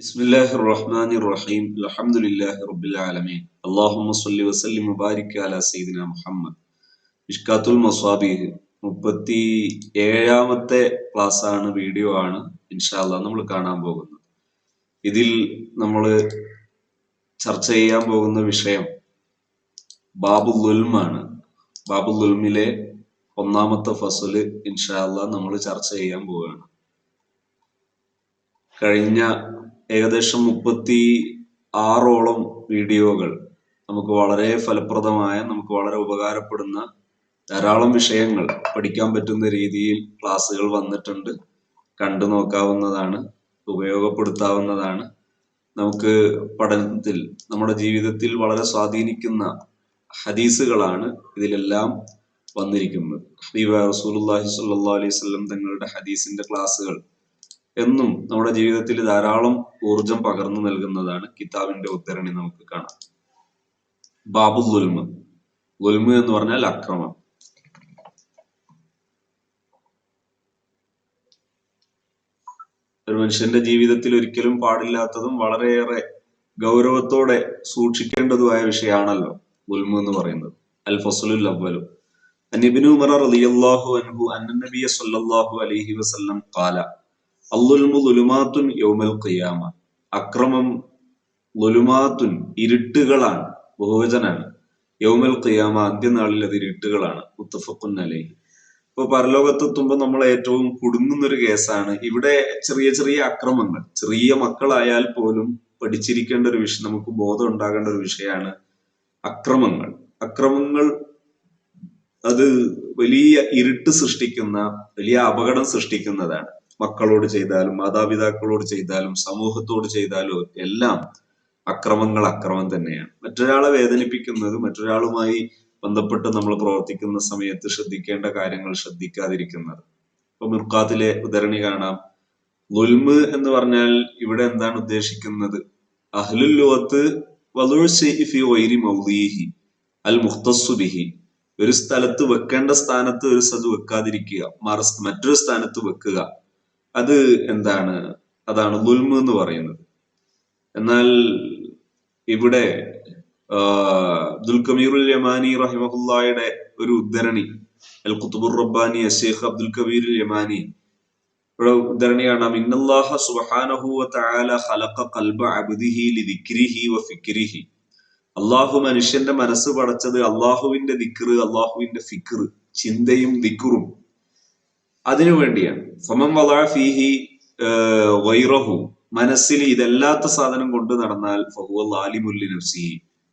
ബിസ്മില്ലാഹിർ റഹ്മാനിർ റഹീം അൽഹംദുലില്ലാഹി റബ്ബിൽ ആലമീൻ അല്ലാഹുമ്മ സ്വല്ലി വസല്ലി മുബാരിക് അലാ സയ്യിദിന മുഹമ്മദ്. ഇഷ്കാത്തുൽ മസ്വാബിഹ് മുപ്പത്തി ഏഴാമത്തെ ക്ലാസ് ആണ് വീഡിയോ ആണ് ഇൻഷാല്ല നമ്മൾ കാണാൻ പോകുന്നത്. ഇതിൽ നമ്മൾ ചർച്ച ചെയ്യാൻ പോകുന്ന വിഷയം ബാബുൽ ദുൽമാണ് ബാബുൽ ദുൽമിലെ ഒന്നാമത്തെ ഫസൽ ഇൻഷാല്ല നമ്മൾ ചർച്ച ചെയ്യാൻ പോവുകയാണ്. കഴിഞ്ഞ ഏകദേശം മുപ്പത്തി ആറോളം വീഡിയോകൾ നമുക്ക് വളരെ ഫലപ്രദമായ നമുക്ക് വളരെ ഉപകാരപ്പെടുന്ന ധാരാളം വിഷയങ്ങൾ പഠിക്കാൻ പറ്റുന്ന രീതിയിൽ ക്ലാസ്സുകൾ വന്നിട്ടുണ്ട്. കണ്ടു നോക്കാവുന്നതാണ് ഉപയോഗപ്പെടുത്താവുന്നതാണ്. നമുക്ക് പഠനത്തിൽ നമ്മുടെ ജീവിതത്തിൽ വളരെ സ്വാധീനിക്കുന്ന ഹദീസുകളാണ് ഇതിലെല്ലാം വന്നിരിക്കുന്നത്. ഹബീബ റസൂലുള്ളാഹി സ്വല്ലല്ലാഹു അലൈഹി വസല്ലം തങ്ങളുടെ ഹദീസിന്റെ ക്ലാസ്സുകൾ എന്നും നമ്മുടെ ജീവിതത്തിൽ ധാരാളം ഊർജം പകർന്നു നൽകുന്നതാണ് കിതാബിന്റെ ഉദ്ധരണി നമുക്ക് കാണാം. ബാബു ഗുൽമ. ഗുൽമ എന്ന് പറഞ്ഞാൽ അക്രമം. ഒരു മനുഷ്യന്റെ ജീവിതത്തിൽ ഒരിക്കലും പാടില്ലാത്തതും വളരെയേറെ ഗൗരവത്തോടെ സൂക്ഷിക്കേണ്ടതുമായ വിഷയമാണല്ലോ ഗുൽമ എന്ന് പറയുന്നത്. അൽ ഫസലുൽ അവലു അനിബിനു ഉമർ റളിയല്ലാഹു അൻഹു അന്ന നബിയ സല്ലല്ലാഹു അലൈഹി വസല്ലം ഖാല. അല്ലുൽമുലുമാത്തുൻ യൗമൽ ഖിയാമ അക്രമം ലുലുമാത്തുൻ ഇരുട്ടുകളാണ്. ബഹുവചനാണ്. യൗമൽ ഖിയാമ അന്ത്യനാളിൽ അത് ഇരുട്ടുകളാണ്. മുത്തഫഖുൻ അലൈഹി. ഇപ്പൊ പരലോകത്തെത്തുമ്പോൾ നമ്മൾ ഏറ്റവും കുടുങ്ങുന്നൊരു കേസാണ് ഇവിടെ ചെറിയ ചെറിയ അക്രമങ്ങൾ. ചെറിയ മക്കളായാൽ പോലും പഠിച്ചിരിക്കേണ്ട ഒരു വിഷയം നമുക്ക് ബോധം ഉണ്ടാകേണ്ട ഒരു വിഷയമാണ് അക്രമങ്ങൾ. അക്രമങ്ങൾ അത് വലിയ ഇരുട്ട് സൃഷ്ടിക്കുന്ന വലിയ അപകടം സൃഷ്ടിക്കുന്നതാണ്. മക്കളോട് ചെയ്താലും മാതാപിതാക്കളോട് ചെയ്താലും സമൂഹത്തോട് ചെയ്താലും എല്ലാം അക്രമങ്ങൾ അക്രമം തന്നെയാണ്. മറ്റൊരാളെ വേദനിപ്പിക്കുന്നത് മറ്റൊരാളുമായി ബന്ധപ്പെട്ട് നമ്മൾ പ്രവർത്തിക്കുന്ന സമയത്ത് ശ്രദ്ധിക്കേണ്ട കാര്യങ്ങൾ ശ്രദ്ധിക്കാതിരിക്കുന്നത്. ഇപ്പൊ മിർക്കാത്തിലെ ഉദരണി കാണാം. ലുൽമ് എന്ന് പറഞ്ഞാൽ ഇവിടെ എന്താണ് ഉദ്ദേശിക്കുന്നത്? അഹ്ലുൽ ലോകത്ത് അൽ മുഖ്തസുബിഹി ഒരു സ്ഥലത്ത് വെക്കേണ്ട സ്ഥാനത്ത് ഒരു സ്ഥലത്ത് വെക്കാതിരിക്കുക. മറ്റൊരു സ്ഥാനത്ത് വെക്കുക. അത് എന്താണ്? അതാണ് ദുൽമ് എന്ന് പറയുന്നത്. എന്നാൽ ഇവിടെ അബ്ദുൽ കബീറുൽ യമാനി റഹിമഹുല്ലായുടെ ഒരു ഉദ്ധരണി അൽ കുത്തുബുർ റബ്ബാനി അഷേഖ് അബ്ദുൽ കബീർ യമാനി ഇവിടെ ഉദ്ധരണിയാണ് മിന്നല്ലാഹ സുബ്ഹാനഹു വ തആല ഖലഖ ഖൽബ അബ്ദിഹി ലിദിക്രിഹി വ ഫിക്രിഹി. അള്ളാഹു മനുഷ്യന്റെ മനസ്സ് പടച്ചത് അള്ളാഹുവിന്റെ ദിക്റ് അള്ളാഹുവിന്റെ ഫിക്ർ ചിന്തയും ദിക്റും. അതിനു വേണ്ടിയാണ്. ഫമം വലാ ഫീഹി വൈറഹു മനസ്സിൽ ഇതല്ലാത്ത സാധനം കൊണ്ട് നടന്നാൽ ഫഹുവൽ ആലിമുല്ലി നഫ്സി.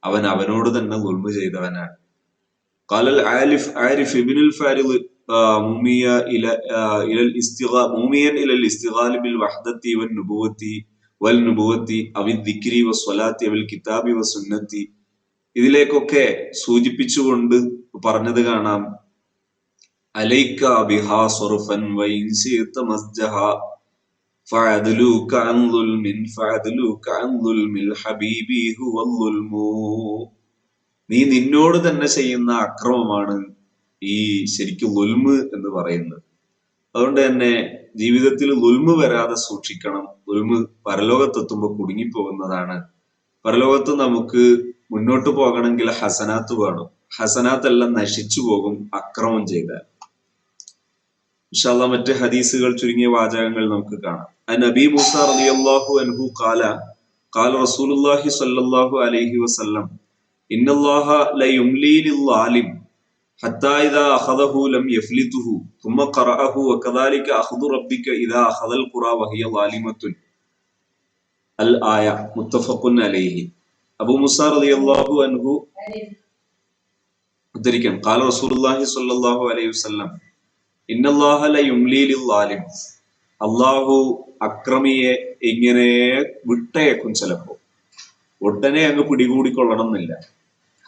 അവൻ അവനോട് തന്നെ ഗുൽമ ചെയ്തവനാണ്. ഖാലൽ ആലിഫ് ആരിഫ് ഇബിനുൽ ഫാരിദ് മുമിയ ഇല ഇലൽ ഇസ്തിഗാ മുമിയൻ ഇലൽ ഇസ്തിഗാലി ബിൽ വഹ്ദത്തി വൻ നുബുവത്തി വൽ നുബുവത്തി അവി ദിക്രി വ സ്വലാത്തി അവൽ കിതാബി വ സുന്നത്തി. ഇതിലേക്കൊക്കെ സൂചിപ്പിച്ചുകൊണ്ട് പറഞ്ഞത് കാണാം. അലൈക്ക ബിഹാ സുർഫൻ വൈൻ ശീത മസ്ജഹ فعدلوك عن ظلم فعدلوك عن ظلم الحبيب هو الظلم നീ നിന്നോട് തന്നെ ചെയ്യുന്ന അക്രമമാണ് ഈ ശരിക്കും ലുൽമ് എന്ന് പറയുന്നത് അതുകൊണ്ട് തന്നെ ജീവിതത്തിൽ ലുൽമ് വരാതെ സൂക്ഷിക്കണം ലുൽമ് പരലോകത്തെത്തുമ്പോൾ കുടുങ്ങിപ്പോകുന്നതാണ് പരലോകത്ത് നമുക്ക് മുന്നോട്ട് പോകണമെങ്കിൽ ഹസനാത്ത് വേണം ഹസനാത്ത് എല്ലാം നശിച്ചു പോകും അക്രമം ചെയ്താൽ ഇൻഷാല്ല മറ്റ് ഹദീസുകൾ ചുരുങ്ങിയ വാചകങ്ങൾ നമുക്ക് കാണാം നബി മൂസ റളിയല്ലാഹു അൻഹു ഖാല ഖാല റസൂലുള്ളാഹി സ്വല്ലല്ലാഹു അലൈഹി വസല്ലം ഇന്നല്ലാഹ ലയുംലി ലിൽലാലിം حتى إذا أخذه لم يفلته ثم قرأه وكذلك أخذ ربك إذا أخذ القرى وهي ظالمة الآية متفق عليه അബൂ മുസ റളിയല്ലാഹു അൻഹു ഉദ്ധരിക്കാം ഖാല റസൂലുള്ളാഹി സ്വല്ലല്ലാഹു അലൈഹി വസല്ലം ഇന്നല്ലാഹ ലയുംലി ലിൽലാലിം അള്ളാഹു അക്രമിയെ ഇങ്ങനെ വിട്ടയക്കും ചിലപ്പോ. ഒട്ടനെ അങ്ങ് പിടികൂടിക്കൊള്ളണം എന്നില്ല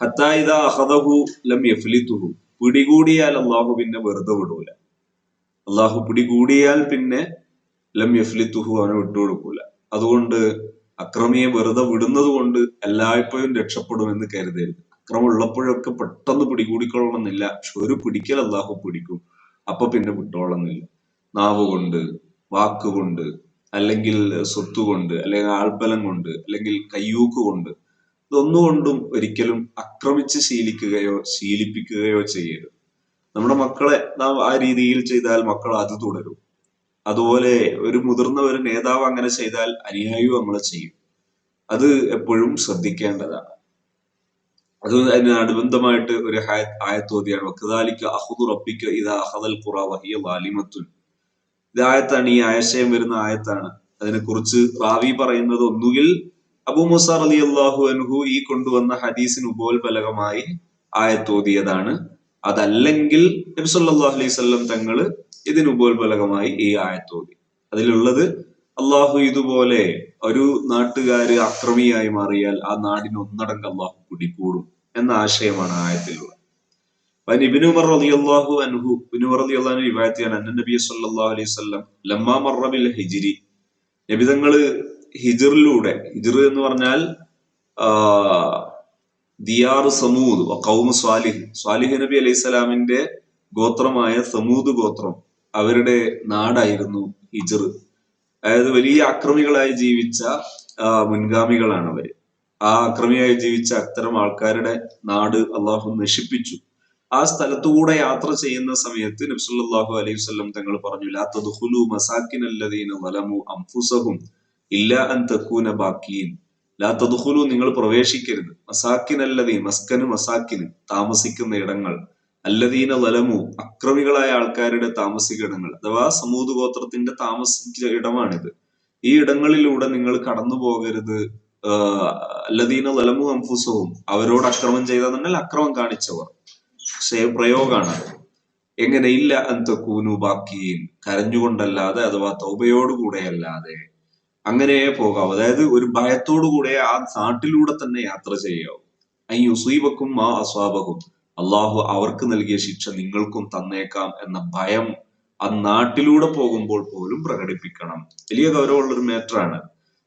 ഹത്തായിത അഹദഹു ലം യഫ്ലിത്തുഹു. പിടികൂടിയാൽ അള്ളാഹു പിന്നെ വെറുതെ വിടൂല. അള്ളാഹു പിടികൂടിയാൽ പിന്നെ ലം യഫ്ലിത്തുഹു അവനെ വിട്ടുകൊടുക്കൂല അതുകൊണ്ട് അക്രമിയെ വെറുതെ വിടുന്നത് കൊണ്ട് എല്ലായ്പ്പോഴും രക്ഷപ്പെടുമെന്ന് കരുതരുത്. അക്രമം ഉള്ളപ്പോഴൊക്കെ പെട്ടെന്ന് പിടികൂടിക്കൊള്ളണമെന്നില്ല പക്ഷെ ഒരു പിടിക്കൽ അള്ളാഹു പിടിക്കും. അപ്പൊ പിന്നെ വിട്ടോളന്നില്ല നാവ് കൊണ്ട് വാക്കുകൊണ്ട് അല്ലെങ്കിൽ സ്വത്ത് കൊണ്ട് അല്ലെങ്കിൽ ആൾബലം കൊണ്ട് അല്ലെങ്കിൽ കയ്യൂക്ക് കൊണ്ട് ഇതൊന്നുകൊണ്ടും ഒരിക്കലും അക്രമിച്ച് ശീലിക്കുകയോ ശീലിപ്പിക്കുകയോ ചെയ്യരുത്. നമ്മുടെ മക്കളെ നാം ആ രീതിയിൽ ചെയ്താൽ മക്കൾ അത് തുടരും. അതുപോലെ ഒരു മുതിർന്ന ഒരു നേതാവ് അങ്ങനെ ചെയ്താൽ അനുയായിയും നമ്മൾ ചെയ്യും. അത് എപ്പോഴും ശ്രദ്ധിക്കേണ്ടതാണ്. അത് അനുബന്ധമായിട്ട് ഒരു ആയത്തോതിയാണ് വക്കതാലിക്ക അഹുദു റബ്ബിക്ക ഇത് അഹദൽ ഖുറ വഹിയ വാലിമത്തുൻ. ഇത് ആയത്താണ് ഈ ആശയം വരുന്ന ആയത്താണ്. അതിനെക്കുറിച്ച് റാവി പറയുന്നത് ഒന്നുകിൽ അബു മുസാർ അലി അള്ളാഹു അൻഹു ഈ കൊണ്ടുവന്ന ഹദീസിന് ഉപോത്ബലകമായി ആയത്തോതിയതാണ് അതല്ലെങ്കിൽ അലൈഹി സ്വല്ലം തങ്ങൾ ഇതിന് ഉപോത്ബലകമായി ഈ ആയത്തോതി അതിലുള്ളത് അള്ളാഹു ഇതുപോലെ ഒരു നാട്ടുകാര് അക്രമിയായി മാറിയാൽ ആ നാടിന് ഒന്നടങ്കം അള്ളാഹു പിടികൂടും എന്ന ആശയമാണ് ആയത്തിലുള്ളത് ഇബിനു ഉമർ റളിയല്ലാഹു അൻഹു ഇബ്നു ഉമർ റളിയല്ലാഹു റിവായത്തിയാണ് അന്ന നബി സല്ലല്ലാഹു അലൈഹി വസല്ലം ലമ്മാ മറ ബിൽ നബി നബിതങ്ങൾ ഹിജറിലൂടെ ഹിജർ എന്ന് പറഞ്ഞാൽ ദിയാർ സമൂദ് കൗമ സ്വാലിഹ്. സ്വാലിഹ് നബി അലൈഹി സ്വലാമിന്റെ ഗോത്രമായ സമൂദ് ഗോത്രം അവരുടെ നാടായിരുന്നു ഹിജർ അതായത് വലിയ അക്രമികളായി ജീവിച്ച മുൻഗാമികളാണ് അവർ ആ അക്രമിയായി ജീവിച്ച അത്തരം ആൾക്കാരുടെ നാട് അള്ളാഹു നശിപ്പിച്ചു. ആ സ്ഥലത്തുകൂടെ യാത്ര ചെയ്യുന്ന സമയത്ത് നബ്സുല്ലാഹു അലൈഹി വസല്ലം തങ്ങൾ പറഞ്ഞു ലാ തദ്ഖുലു മസാക്കിൻ അംഫുസഹും ഇല്ല അൻ തക്കൂന ബാക്കിയിൻ ലാ തദ്ഖുലു നിങ്ങൾ പ്രവേശിക്കരുത്. മസാക്കിൻ അല്ലദീൻ മസ്കന് മസാക്കിന് താമസിക്കുന്ന ഇടങ്ങൾ. അല്ലദീന വലമു അക്രമികളായ ആൾക്കാരുടെ താമസിക ഇടങ്ങൾ. അഥവാ സമൂത് ഗോത്രത്തിന്റെ താമസിച്ച ഇടമാണിത്. ഈ ഇടങ്ങളിലൂടെ നിങ്ങൾ കടന്നു പോകരുത് അല്ലദീന വലമു അംഫുസവും അവരോട് അക്രമം ചെയ്തെന്നുണ്ടെങ്കിൽ അക്രമം കാണിച്ചവർ. പ്രയോഗമാണ് എങ്ങനെ ഇല്ല അന്ത കൂനു ബാക്കിയും കരഞ്ഞുകൊണ്ടല്ലാതെ അഥവാ തൗബയോടുകൂടെ അല്ലാതെ അങ്ങനെ പോകാം അതായത് ഒരു ഭയത്തോടുകൂടെ ആ നാട്ടിലൂടെ തന്നെ യാത്ര ചെയ്യാവും. ഐ യുസീബക്കും ആ അസ്വാബകും അള്ളാഹു അവർക്ക് നൽകിയ ശിക്ഷ നിങ്ങൾക്കും തന്നേക്കാം എന്ന ഭയം ആ നാട്ടിലൂടെ പോകുമ്പോൾ പോലും പ്രകടിപ്പിക്കണം. വലിയ ഗൗരവമുള്ള ഒരു മേറ്ററാണ്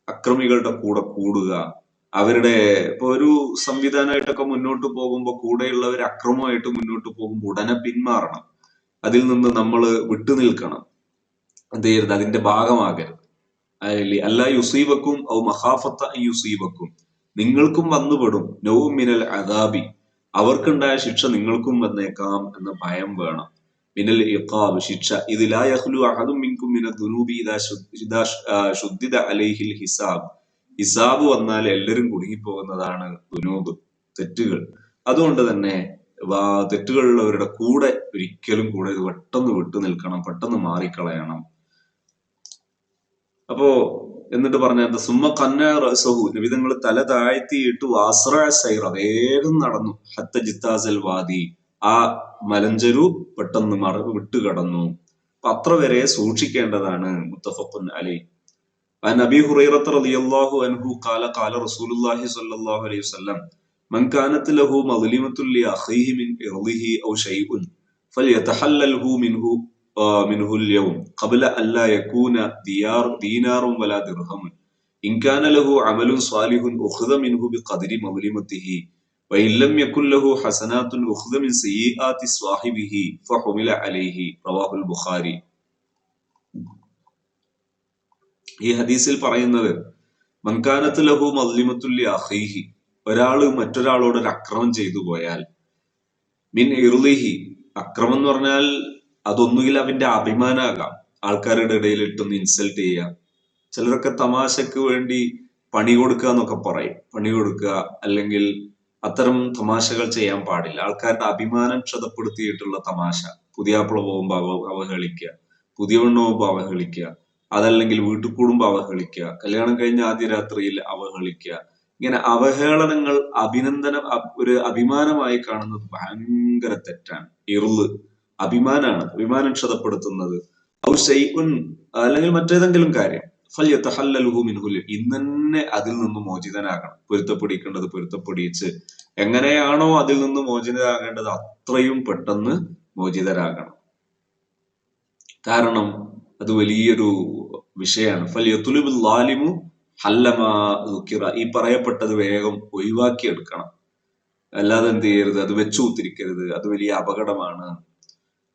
അക്രമികളുടെ കൂടെ കൂടുക അവരുടെ ഇപ്പൊ ഒരു സംവിധാനമായിട്ടൊക്കെ മുന്നോട്ട് പോകുമ്പോൾ കൂടെയുള്ളവർ അക്രമമായിട്ട് മുന്നോട്ട് പോകുമ്പോൾ ഉടനെ പിന്മാറണം. അതിൽ നിന്ന് നമ്മൾ വിട്ടുനിൽക്കണം എന്ത് ചെയ്യരുത്? അതിന്റെ ഭാഗമാകരുത്. അല്ല യുസീബക്കും ഔ മഹാഫത്ത യുസീബക്കും. നിങ്ങൾക്കും വന്നുപെടും. നൗ മിനൽ അദാബി. അവർക്കുണ്ടായ ശിക്ഷ നിങ്ങൾക്കും വന്നേക്കാം എന്ന ഭയം വേണം. മിനൽ ഇഖാബ് ശിക്ഷ. ഇത് ലാ യഖ്ലു അഹദും മിന ദുനൂബി ഇദാ അലൈഹിൽ ഹിസാബ്. ഹിസാബ് വന്നാൽ എല്ലാവരും കുടുങ്ങിപ്പോകുന്നതാണ് ദുനൂബ് തെറ്റുകൾ. അതുകൊണ്ട് തന്നെ തെറ്റുകളുള്ളവരുടെ കൂടെ ഒരിക്കലും കൂടെ പെട്ടെന്ന് വിട്ടു നിൽക്കണം പെട്ടെന്ന് മാറിക്കളയണം. അപ്പോ എന്നിട്ട് പറഞ്ഞ സുമ്മ കന്ന റസഹു നബിതങ്ങൾ തല താഴ്ത്തിയിട്ട് വാസ്ര സൈറ വേഗം നടന്നു. ഹത്ത ജിത്താസൽ വാദി. ആ മലഞ്ചരു പെട്ടെന്ന് മറ വിട്ടുകടന്നു അപ്പൊ അത്ര വരെ സൂക്ഷിക്കേണ്ടതാണ് മുത്തഫഖുൻ അലി عن ابي هريره رضي الله عنه قال قال رسول الله صلى الله عليه وسلم من كانت له مظلمة لأخيه من إرضه أو شيء فليتحلله منه منه اليوم قبل أن لا يكون ديار دينار ولا درهم إن كان له عمل صالح أخذ منه بقدر مظلمته വൈല്ലം യക്കുല്ലഹു ഹസനാത്തുൻ ഉഖ്ദമിൻ സയ്യാത്തി സ്വാഹിബിഹി ഫഹുമില അലൈഹി റവാഹുൽ ബുഖാരി ഈ ഹദീസിൽ പറയുന്നത് മൻകാനത്ത് ലഹു മല്ലിമത്തുല്ലി അഹീഹി ഒരാൾ മറ്റൊരാളോട് ഒരു അക്രമം ചെയ്തു പോയാൽ മിൻ ഇർലിഹി അക്രമം എന്ന് പറഞ്ഞാൽ അതൊന്നുകിൽ അവന്റെ അഭിമാനാകാം ആൾക്കാരുടെ ഇടയിൽ ഇട്ടൊന്ന് ഇൻസൾട്ട് ചെയ്യാം. ചിലരൊക്കെ തമാശക്ക് വേണ്ടി പണി കൊടുക്കുക എന്നൊക്കെ പറയും. പണി കൊടുക്കുക അല്ലെങ്കിൽ അത്തരം തമാശകൾ ചെയ്യാൻ പാടില്ല. ആൾക്കാരുടെ അഭിമാനം ക്ഷതപ്പെടുത്തിയിട്ടുള്ള തമാശ. പുതിയാപ്പിള പോകുമ്പോൾ അവഹേളിക്കുക പുതിയ പെണ്ണ് അവഹേളിക്കുക അതല്ലെങ്കിൽ വീട്ടിൽ കൂടുമ്പോൾ അവഹേളിക്കുക കല്യാണം കഴിഞ്ഞ ആദ്യ രാത്രിയിൽ അവഹേളിക്കുക ഇങ്ങനെ അവഹേളനങ്ങൾ അഭിനന്ദനം ഒരു അഭിമാനമായി കാണുന്നത് ഭയങ്കര തെറ്റാണ്. ഇറുൾ അഭിമാനാണ്. അഭിമാനം ക്ഷതപ്പെടുത്തുന്നത്. അല്ലെങ്കിൽ മറ്റേതെങ്കിലും കാര്യം. ഫല്യത്തഹല്ലലുഹു ഇന്നെ അതിൽ നിന്ന് മോചിതനാകണം. പൊരുത്തപ്പെടിക്കേണ്ടത് പൊരുത്തപ്പെടിച്ച്. എങ്ങനെയാണോ അതിൽ നിന്ന് മോചിതരാകേണ്ടത് അത്രയും പെട്ടെന്ന് മോചിതരാകണം. കാരണം അത് വലിയൊരു വിഷയമാണ് ഫല്യത്തുലുബുൽ ലാലിമു ഈ പറയപ്പെട്ടത് വേഗം ഒഴിവാക്കിയെടുക്കണം. അല്ലാതെ എന്ത് ചെയ്യരുത്? അത് വെച്ചു കുത്തിരിക്കരുത്. അത് വലിയ അപകടമാണ്.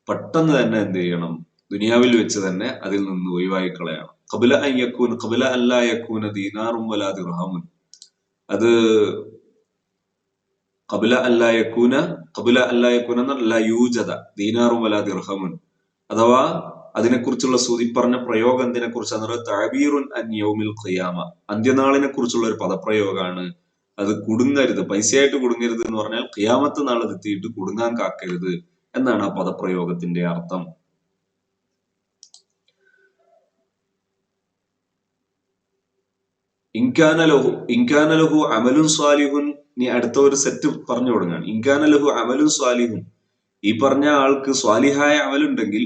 പെട്ടെന്ന് തന്നെ എന്ത് ചെയ്യണം? ദുനിയാവിൽ വെച്ച് തന്നെ അതിൽ നിന്ന് ഒഴിവാക്കി കളയണം കബില അയ്യക്കൂൻ കബില അല്ലായക്കൂന ദീനാറും വലാ ദിർഹമുൻ അത് കബില അല്ലായക്കൂന കബില അല്ലായക്കൂന എന്നല്ല യൂജത ദീനാറും വലാ ദിർഹമുൻ അഥവാ അതിനെക്കുറിച്ചുള്ള സൂതി പറഞ്ഞ പ്രയോഗം എന്തിനെ കുറിച്ചാണ് തഴബീറുൻ അൻ യൗമിൽ ഖിയാമ. അന്ത്യനാളിനെ കുറിച്ചുള്ള ഒരു പദപ്രയോഗമാണ്. അത് കുടുങ്ങരുത് പൈസയായിട്ട് കുടുങ്ങരുത് എന്ന് പറഞ്ഞാൽ ഖിയാമത്ത് നാളെ എത്തിയിട്ട് കുടുങ്ങാൻ കാക്കരുത് എന്നാണ് ആ പദപ്രയോഗത്തിന്റെ അർത്ഥം. ഇൻകാനലഹു ഇൻകാനലഹു അമലുൻ സ്വാലിഹുൻ നീ അടുത്ത ഒരു സെറ്റ് പറഞ്ഞു തുടങ്ങാണ് ഇൻകാനലഹു അമലുൻ സ്വാലിഹുൻ ഈ പറഞ്ഞ ആൾക്ക് സ്വാലിഹായ അമലുണ്ടെങ്കിൽ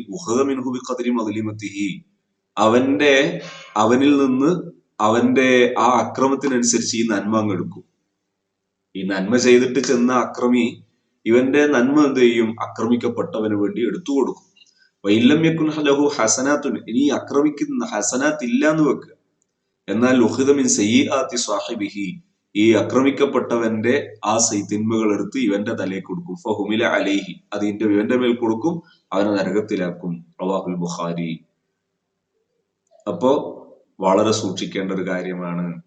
അവന്റെ അവനിൽ നിന്ന് അവന്റെ ആ അക്രമത്തിനനുസരിച്ച് ഈ നന്മ അങ്ങ് എടുക്കും. ഈ നന്മ ചെയ്തിട്ട് ചെന്ന അക്രമി ഇവന്റെ നന്മ എന്ത് ചെയ്യും? അക്രമിക്കപ്പെട്ടവന് വേണ്ടി എടുത്തു കൊടുക്കും. വൈലം യക്കുൻ ലഹു ഹസനാത്തുൻ. ഇനി അക്രമിക്കുന്ന ഹസനാത്ത് ഇല്ല എന്ന് വെക്കുക. എന്നാൽ ലുഹിതമിൻ സയ്യാത്തി സാഹിബിഹി. ഈ ആക്രമിക്കപ്പെട്ടവന്റെ ആ തിന്മകൾ എടുത്ത് ഇവന്റെ തലയിൽ കൊടുക്കും. ഫഹുമില അലേഹി. ഇന്റെ ഇവന്റെ മേൽ കൊടുക്കും. അവനെ നരകത്തിലാക്കും. റവാഹുൽ ബുഖാരി. അപ്പോ വളരെ സൂക്ഷിക്കേണ്ട ഒരു കാര്യമാണ്.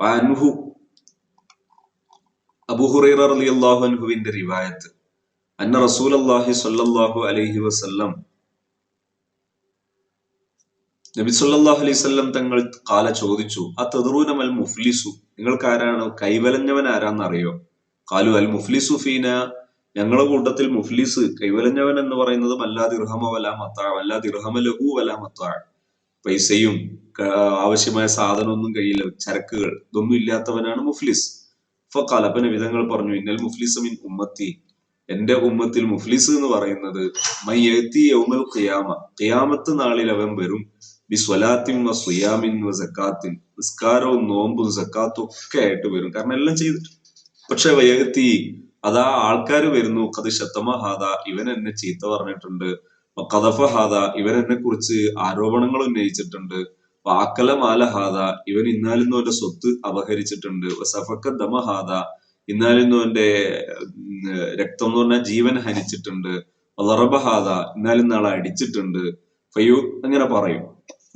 അൻഹു അബുഹുറൈറ റളിയല്ലാഹു അൻഹുവിന്റെ റിവായത്ത്. അന്ന റസൂൽ അള്ളാഹി സല്ലാഹു അലൈഹി വസല്ലം നബി സല്ലല്ലാഹു അലൈഹി വസല്ലം തങ്ങൾ കാല ചോദിച്ചു ആ തദ്റൂനമൽ മുഫ്ലിസു? നിങ്ങൾക്ക് ആരാണ് കൈവലഞ്ഞവൻ ആരാന്ന് അറിയോ കാലു അൽ മുഫ്ലിസു ഫീന. ഞങ്ങളുടെ കൂട്ടത്തിൽ മുഫ്ലിസ് കൈവലഞ്ഞവൻ എന്ന് പറയുന്നത് മല്ലാ ദിർഹമ വലാ മത്താ വല്ലാ ദിർഹമ ലഹു വലാ മത്താ. പൈസയും ആവശ്യമായ സാധനമൊന്നും കയ്യിൽ ചരക്കുകൾ ഇതൊന്നും ഇല്ലാത്തവനാണ് മുഫ്ലിസ്. ഇപ്പൊ കലപ്പന വിധങ്ങൾ പറഞ്ഞു ഇന്നൽ മുഫ്ലിസ് മിൻ ഉമ്മത്തി. എന്റെ ഉമ്മത്തിൽ മുഫ്ലിസ് എന്ന് പറയുന്നത് മയ്യത്തി യൗമൽ ഖിയാമ. ഖിയാമത്ത് നാളിൽ അവൻ വരും. ബി സ്വലാത്തിൻ വ സുയാമിൻ വ സക്കാത്തിൻ നിസ്കാരവും നോമ്പും സക്കാത്തും ഒക്കെ ആയിട്ട് വരും. കാരണം എല്ലാം ചെയ്തിട്ട് പക്ഷെ വയത്തി അതാ ആൾക്കാർ വരുന്നു. കത് ശത്തമഹാദ ഇവൻ എന്നെ ചീത്ത പറഞ്ഞിട്ടുണ്ട്. കഥഫ ഹാദ ഇവൻ എന്നെ കുറിച്ച് ആരോപണങ്ങൾ ഉന്നയിച്ചിട്ടുണ്ട്. വാക്കല മാലഹാദ ഇവൻ ഇന്നാലിന്നു അവന്റെ സ്വത്ത് അപഹരിച്ചിട്ടുണ്ട്. സഫക്ക ദമഹാദ ഇന്നാലിന്നു അവന്റെ രക്തം എന്ന് പറഞ്ഞാൽ ജീവൻ ഹനിച്ചിട്ടുണ്ട് വളറബഹാദ ഇന്നാലും നാളെ അടിച്ചിട്ടുണ്ട്. ഫയൂ അങ്ങനെ പറയും.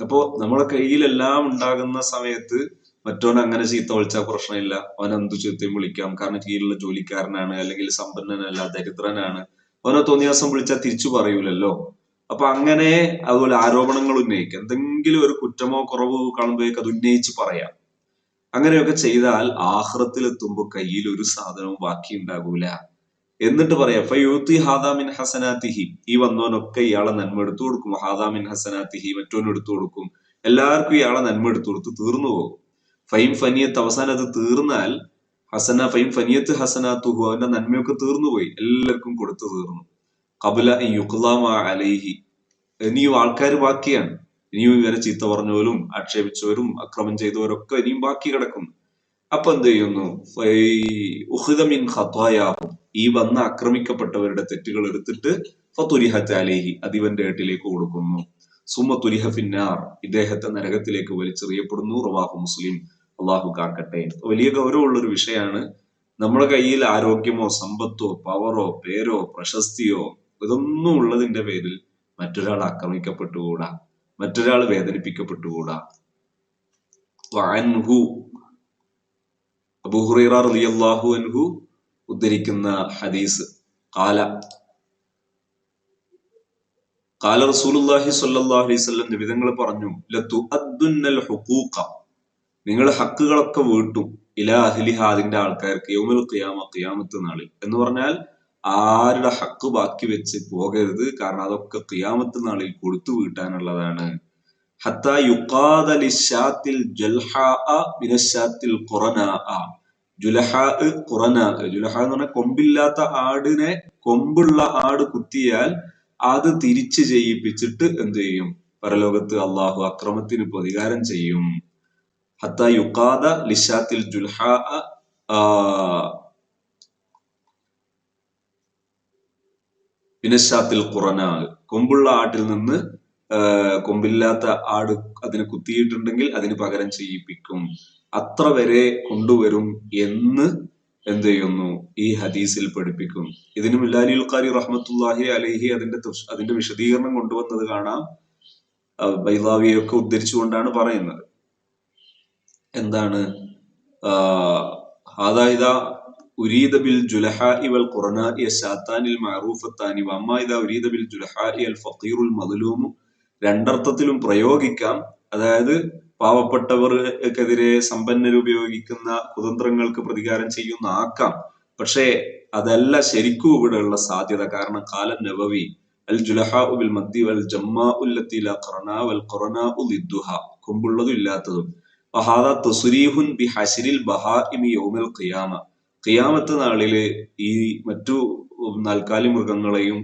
അപ്പോ നമ്മളെ കയ്യിലെല്ലാം ഉണ്ടാകുന്ന സമയത്ത് മറ്റോൻ അങ്ങനെ ചീത്ത വിളിച്ചാൽ പ്രശ്നമില്ല. അവൻ എന്തു ചീത്തയും വിളിക്കാം? കാരണം കീഴിലുള്ള ജോലിക്കാരനാണ് അല്ലെങ്കിൽ സമ്പന്നനല്ല ദരിദ്രനാണ്. അവനെ തോന്നിയാസം വിളിച്ചാൽ തിരിച്ചു പറയൂലല്ലോ. അപ്പൊ അങ്ങനെ അതുപോലെ ആരോപണങ്ങൾ ഉന്നയിക്കാം. എന്തെങ്കിലും ഒരു കുറ്റമോ കുറവോ കാണുമ്പോഴേക്ക് അത് ഉന്നയിച്ച് പറയാം. അങ്ങനെയൊക്കെ ചെയ്താൽ ആഹ്റത്തിലെത്തുമ്പോൾ കയ്യിൽ ഒരു സാധനവും ബാക്കി ഉണ്ടാകൂല എന്നിട്ട് പറയാം ഫയൂത്തി ഹാദാമിൻ ഹസനാത്തിഹി. ഈ വന്നവനൊക്കെ ഇയാളെ നന്മ എടുത്തു കൊടുക്കും. ഹാദാമിൻ ഹസനാത്തിഹി മറ്റോൻ എടുത്തു കൊടുക്കും. എല്ലാവർക്കും ഇയാളെ നന്മ എടുത്തു കൊടുത്ത് തീർന്നു പോകും. ഫൈം ഫനിയത്ത് അവസാനം അത് തീർന്നാൽ ഹസന ഫൈം ഫനിയത്ത് ഹസനാത്തുഹു അവന്റെ നന്മയൊക്കെ തീർന്നു പോയി. എല്ലാവർക്കും കൊടുത്തു തീർന്നു. കബുല യുക്ലാമ അലൈഹി. ഇനിയും ആൾക്കാർ ബാക്കിയാണ്. ഇനിയും ഇവരെ ചീത്ത പറഞ്ഞവരും ആക്ഷേപിച്ചവരും അക്രമം ചെയ്തവരൊക്കെ ഇനിയും ബാക്കി കിടക്കുന്നു. അപ്പൊ എന്ത് ചെയ്യുന്നു? ഈ വന്ന് ആക്രമിക്കപ്പെട്ടവരുടെ തെറ്റുകൾ എടുത്തിട്ട് ഫതുരിഹത്ത് അലേഹി അതിവന്റെ ഏട്ടിലേക്ക് കൊടുക്കുന്നു. സുമ തുരിഹ ഫിന്നാർ ഇദ്ദേഹത്തെ നരകത്തിലേക്ക് വലിച്ചെറിയപ്പെടുന്നു. റവാഹു മുസ്ലിം. അള്ളാഹു കാക്കട്ടെ. വലിയ ഗൗരവമുള്ള ഒരു വിഷയമാണ് നമ്മുടെ കയ്യിൽ ആരോഗ്യമോ സമ്പത്തോ പവറോ പേരോ പ്രശസ്തിയോ ഇതൊന്നും ഉള്ളതിന്റെ പേരിൽ മറ്റൊരാൾ ആക്രമിക്കപ്പെട്ടുകൂടാ? മറ്റൊരാൾ വേദനിപ്പിക്കപ്പെട്ടുകൂടാ? അബൂഹുറൈറ റളിയല്ലാഹു അൻഹു ഉദ്ധരിക്കുന്ന ഹദീസ്. കാല കാല റസൂലുള്ളാഹി സ്വല്ലല്ലാഹു അലൈഹി വസല്ലം നിബിധങ്ങൾ പറഞ്ഞു ലതു അദ്ദുന്നൽ ഹുഖൂഖ. നിങ്ങൾ ഹക്കുകളൊക്കെ വീട്ടും ഇലാ അഹ്ലിഹ അതിന്റെ ആൾക്കാർക്ക് യൗമുൽ ഖിയാമ ഖിയാമത്ത് നാളിൽ. എന്ന് പറഞ്ഞാൽ ആരുടെ ഹക്ക് ബാക്കി വെച്ച് പോകരുത് കാരണം അതൊക്കെ ഖിയാമത്ത് നാളിൽ കൊടുത്തു വീട്ടാനുള്ളതാണ്. ഹത്ത ജൽഹാ ബിനശാത്തിൽ ഖുറന ജുലഹ എന്ന് പറഞ്ഞാൽ കൊമ്പില്ലാത്ത ആടിനെ കൊമ്പുള്ള ആട് കുത്തിയാൽ അത് തിരിച്ചു ചെയ്യിപ്പിച്ചിട്ട് എന്ത് ചെയ്യും? പരലോകത്ത് അള്ളാഹു അക്രമത്തിന് പ്രതികാരം ചെയ്യും. ഹത്ത യുക്കാദ ലിഷാത്തിൽ ജുൽഹ ബിനശാത്തിൽ ഖുറന. കൊമ്പുള്ള ആട്ടിൽ നിന്ന് കൊമ്പില്ലാത്ത ആട് അതിനെ കുത്തിയിട്ടുണ്ടെങ്കിൽ അതിന് പകരം ചെയ്യിപ്പിക്കും. അത്ര വരെ കൊണ്ടുവരും എന്ന് എന്ത് ചെയ്യുന്നു ഈ ഹദീസിൽ പഠിപ്പിക്കുന്നു. ഇതിന് മില്ലാലി ഉൽക്കാരി റഹ്മത്തുല്ലാഹി അലഹി അതിന്റെ അതിന്റെ വിശദീകരണം കൊണ്ടുവന്നത് കാണാം. ബൈലാവിയൊക്കെ ഉദ്ധരിച്ചുകൊണ്ടാണ് പറയുന്നത്. എന്താണ്? ഹാദായിദ ഉരീദ ബിൽ ജുലഹാഇ വൽ ഖുർനാഇ ശാത്താനിൽ മഅറൂഫത്താനി വമ്മായിദ ഉരീദ ബിൽ ജുലഹാഇ അൽ ഫഖീറുൽ മദ്ലൂമു. രണ്ടർത്ഥത്തിലും പ്രയോഗിക്കാം. അതായത് പാവപ്പെട്ടവർക്കെതിരെ സമ്പന്നർ ഉപയോഗിക്കുന്ന കുതന്ത്രങ്ങൾക്ക് പ്രതികാരം ചെയ്യുന്ന ആക്കാം. പക്ഷേ അതല്ല ശരിക്കും ഇവിടെയുള്ള സാധ്യത. കാരണം കാലം നവവി അൽ ജുലഹ ബിൽ മദ്ദി വൽ ജമ്മാ ഉല്ലത്തില ലാ വൽ വൽ ഉൽ ഇദ്ദുഹ കൊമ്പുള്ളതും ഇല്ലാത്തതും. വഹാദ തസ്രീഹുൻ ബി ഹശരിൽ ബഹാഇമി യൗമൽ ഖിയാമ. ഖിയാമത്ത് നാളിൽ ഈ മറ്റു നാൽക്കാലി മൃഗങ്ങളെയും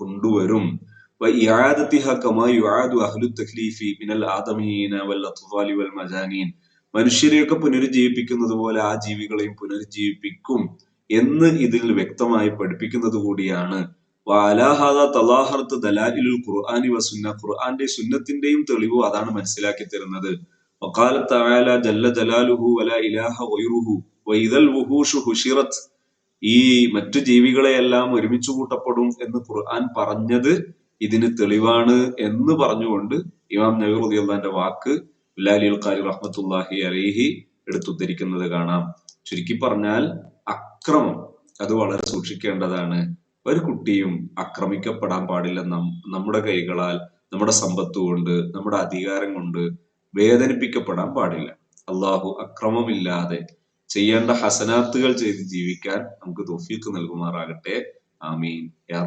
കൊണ്ടുവരും. وإعادتها كما يعاد أهل التكليف من الآدميين والأطفال والمجانين മനുഷ്യരെയൊക്കെ പുനരുജ്ജീവിപ്പിക്കുന്നത് പോലെ ആ ജീവികളെയും പുനരുജ്ജീവിപ്പിക്കും എന്ന് ഇതിൽ വ്യക്തമായി പഠിപ്പിക്കുന്നത് കൂടിയാണ് വാലാഹാദ തലാഹർത്ത് ദലാഇലുൽ ഖുർആനി വസുന്ന ഖുർആന്റെ സുന്നത്തിന്റെയും തെളിവ് അതാണ് മനസ്സിലാക്കി തരുന്നത് വഖാല തആല ജല്ല ജലാലുഹു വല ഇലാഹ ഗൈറുഹു വഇദൽ വുഹൂഷു ഹുഷിറത്ത് ഈ മറ്റു ജീവികളെയെല്ലാം ഒരുമിച്ച് കൂട്ടപ്പെടും എന്ന് ഖുർആൻ പറഞ്ഞത് ഇതിന് തെളിവാണ് എന്ന് പറഞ്ഞുകൊണ്ട് ഇമാം നബീർ വാക്ക് ബിലാലി ഖാരി റഹ്മത്തുല്ലാഹി അലൈഹി എടുത്തുദ്ധരിക്കുന്നത് കാണാം. ചുരുക്കി പറഞ്ഞാൽ അക്രമം അത് വളരെ സൂക്ഷിക്കേണ്ടതാണ്. ഒരു കുട്ടിയും ആക്രമിക്കപ്പെടാൻ പാടില്ല നമ്മുടെ കൈകളാൽ നമ്മുടെ സമ്പത്ത് കൊണ്ട് നമ്മുടെ അധികാരം കൊണ്ട് വേദനിപ്പിക്കപ്പെടാൻ പാടില്ല. അള്ളാഹു അക്രമമില്ലാതെ ചെയ്യേണ്ട ഹസനാത്തുകൾ ചെയ്ത് ജീവിക്കാൻ നമുക്ക് തോഫീക്ക് നൽകുമാറാകട്ടെ. ആമീൻ. യാ